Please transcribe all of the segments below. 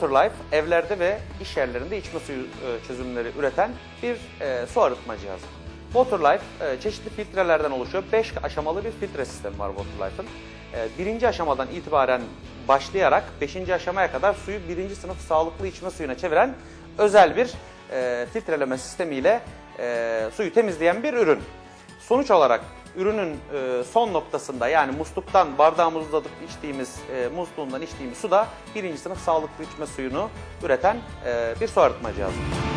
Waterlife evlerde ve iş yerlerinde içme suyu e, çözümleri üreten bir e, su arıtma cihazı. Waterlife e, çeşitli filtrelerden oluşuyor. 5 aşamalı bir filtre sistemi var Waterlife'ın. Birinci aşamadan itibaren başlayarak 5. aşamaya kadar suyu birinci sınıf sağlıklı içme suyuna çeviren özel bir filtreleme sistemiyle suyu temizleyen bir ürün. Sonuç olarak ürünün e, son noktasında yani musluktan bardağımızda alıp içtiğimiz e, musluğundan içtiğimiz su da birinci sınıf sağlıklı içme suyunu üreten e, bir su arıtma cihazı.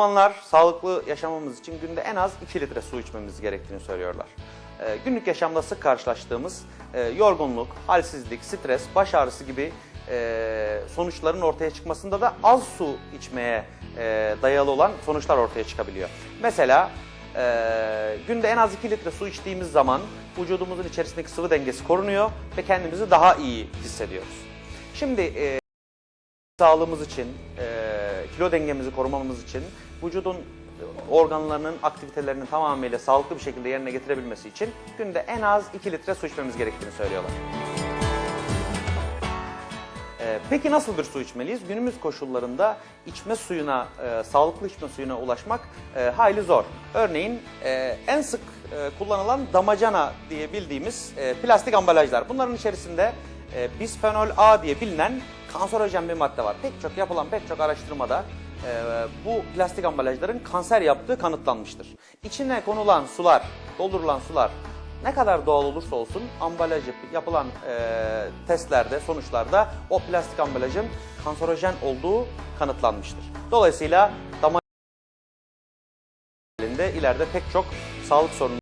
Uzmanlar sağlıklı yaşamamız için günde en az 2 litre su içmemiz gerektiğini söylüyorlar. Ee, günlük yaşamda sık karşılaştığımız e, yorgunluk, halsizlik, stres, baş ağrısı gibi e, sonuçların ortaya çıkmasında da az su içmeye e, dayalı olan sonuçlar ortaya çıkabiliyor. Mesela günde en az 2 litre su içtiğimiz zaman vücudumuzun içerisindeki sıvı dengesi korunuyor ve kendimizi daha iyi hissediyoruz. Şimdi sağlığımız için, e, kilo dengemizi korumamız için, vücudun e, organlarının aktivitelerinin tamamıyla sağlıklı bir şekilde yerine getirebilmesi için günde en az 2 litre su içmemiz gerektiğini söylüyorlar. E, Peki nasıl bir su içmeliyiz? Günümüz koşullarında içme suyuna, e, sağlıklı içme suyuna ulaşmak e, hayli zor. Örneğin e, en sık e, kullanılan damacana diye bildiğimiz e, plastik ambalajlar. Bunların içerisinde e, bisfenol A diye bilinen kanserojen bir madde var. Pek çok yapılan pek çok araştırmada e, bu plastik ambalajların kanser yaptığı kanıtlanmıştır. İçine konulan sular, doldurulan sular ne kadar doğal olursa olsun ambalaj yap- yapılan e, testlerde, sonuçlarda o plastik ambalajın kanserojen olduğu kanıtlanmıştır. Dolayısıyla damar halinde ileride pek çok sağlık sorunu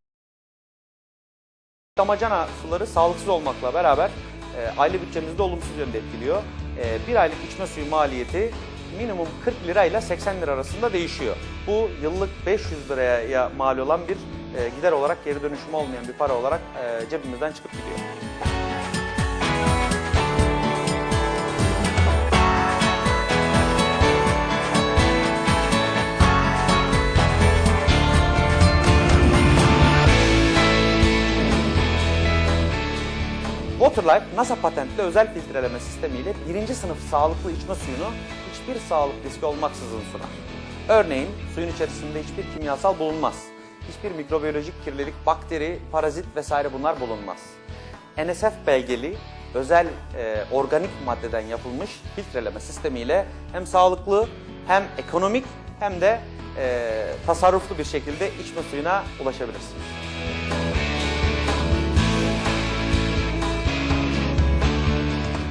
Damacana suları sağlıksız olmakla beraber e, aile bütçemizi olumsuz yönde etkiliyor. E, bir aylık içme suyu maliyeti minimum 40 lira ile 80 lira arasında değişiyor. Bu yıllık 500 liraya mal olan bir e, gider olarak geri dönüşümü olmayan bir para olarak e, cebimizden çıkıp gidiyor. Waterlife, NASA patentli özel filtreleme sistemiyle birinci sınıf sağlıklı içme suyunu hiçbir sağlık riski olmaksızın sunar. Örneğin suyun içerisinde hiçbir kimyasal bulunmaz. Hiçbir mikrobiyolojik kirlilik, bakteri, parazit vesaire bunlar bulunmaz. NSF belgeli özel e, organik maddeden yapılmış filtreleme sistemiyle hem sağlıklı hem ekonomik hem de e, tasarruflu bir şekilde içme suyuna ulaşabilirsiniz.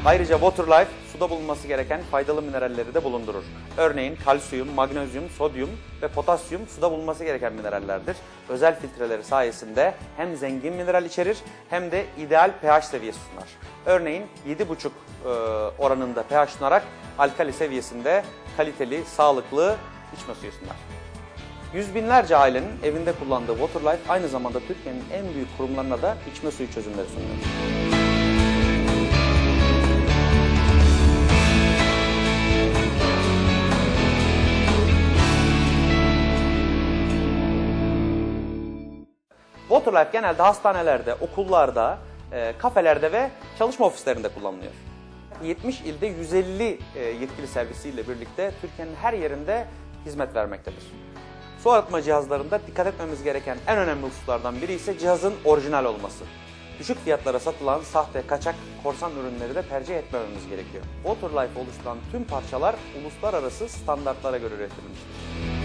Ayrıca Waterlife suda bulunması gereken faydalı mineralleri de bulundurur. Örneğin kalsiyum, magnezyum, sodyum ve potasyum suda bulunması gereken minerallerdir. Özel filtreleri sayesinde hem zengin mineral içerir hem de ideal pH seviyesi sunar. Örneğin 7,5 e, oranında pH sunarak alkali seviyesinde kaliteli, sağlıklı içme suyu sunar. Yüz binlerce ailenin evinde kullandığı Waterlife aynı zamanda Türkiye'nin en büyük kurumlarına da içme suyu çözümleri sunuyor. Waterlife genelde hastanelerde, okullarda, e, kafelerde ve çalışma ofislerinde kullanılıyor. 70 ilde 150 e, yetkili servisiyle birlikte Türkiye'nin her yerinde hizmet vermektedir. Su arıtma cihazlarında dikkat etmemiz gereken en önemli hususlardan biri ise cihazın orijinal olması. Düşük fiyatlara satılan sahte, kaçak, korsan ürünleri de tercih etmememiz gerekiyor. Waterlife oluşturan tüm parçalar uluslararası standartlara göre üretilmiştir.